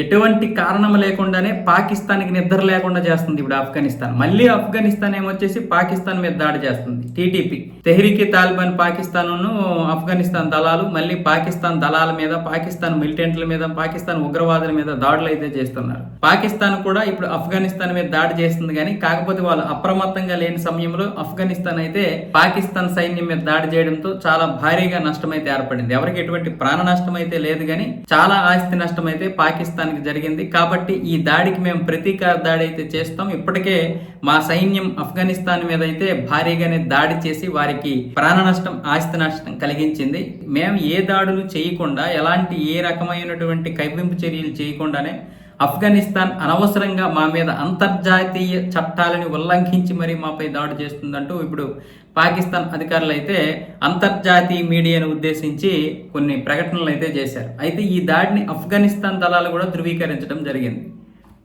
ఎటువంటి కారణం లేకుండానే పాకిస్తాన్కి నిద్ర లేకుండా చేస్తుంది ఇప్పుడు ఆఫ్ఘనిస్తాన్. మళ్ళీ ఆఫ్ఘనిస్తాన్ ఏమొచ్చేసి పాకిస్తాన్ మీద దాడి చేస్తుంది. టీటీపీ. తెహ్రీకి తాలిబాన్ పాకిస్తాన్ ఆఫ్ఘనిస్తాన్ దళాలు మళ్ళీ పాకిస్తాన్ దళాల మీద పాకిస్తాన్ మిలిటెంట్ల మీద పాకిస్తాన్ ఉగ్రవాదుల మీద దాడులు అయితే చేస్తున్నారు. పాకిస్తాన్ కూడా ఇప్పుడు ఆఫ్ఘనిస్తాన్ మీద దాడి చేస్తుంది కానీ కాకపోతే వాళ్ళు అప్రమత్తంగా లేని సమయంలో ఆఫ్ఘనిస్తాన్ అయితే పాకిస్తాన్ సైన్యం మీద దాడి చేయడంతో చాలా భారీగా నష్టం అయితే ఏర్పడింది. ఎవరికి ఎటువంటి ప్రాణ నష్టం అయితే లేదు కానీ చాలా ఆస్తి నష్టం అయితే పాకిస్తాన్ కి జరిగింది. కాబట్టి ఈ దాడికి మేము ప్రతీకార దాడి అయితే చేస్తాం. ఇప్పటికే మా సైన్యం ఆఫ్ఘనిస్తాన్ మీద అయితే భారీగానే దాడి చేసి వారికి ప్రాణ నష్టం ఆస్తి నష్టం కలిగించింది. మేము ఏ దాడులు చేయకుండా ఎలాంటి ఏ రకమైనటువంటి కైవింపు చర్యలు చేయకుండానే ఆఫ్ఘనిస్తాన్ అనవసరంగా మా మీద అంతర్జాతీయ చట్టాలని ఉల్లంఘించి మరీ మాపై దాడి చేస్తుందంటూ ఇప్పుడు పాకిస్తాన్ అధికారులు అయితే అంతర్జాతీయ మీడియాను ఉద్దేశించి కొన్ని ప్రకటనలు అయితే చేశారు. అయితే ఈ దాడిని ఆఫ్ఘనిస్తాన్ దళాలు కూడా ధృవీకరించడం జరిగింది.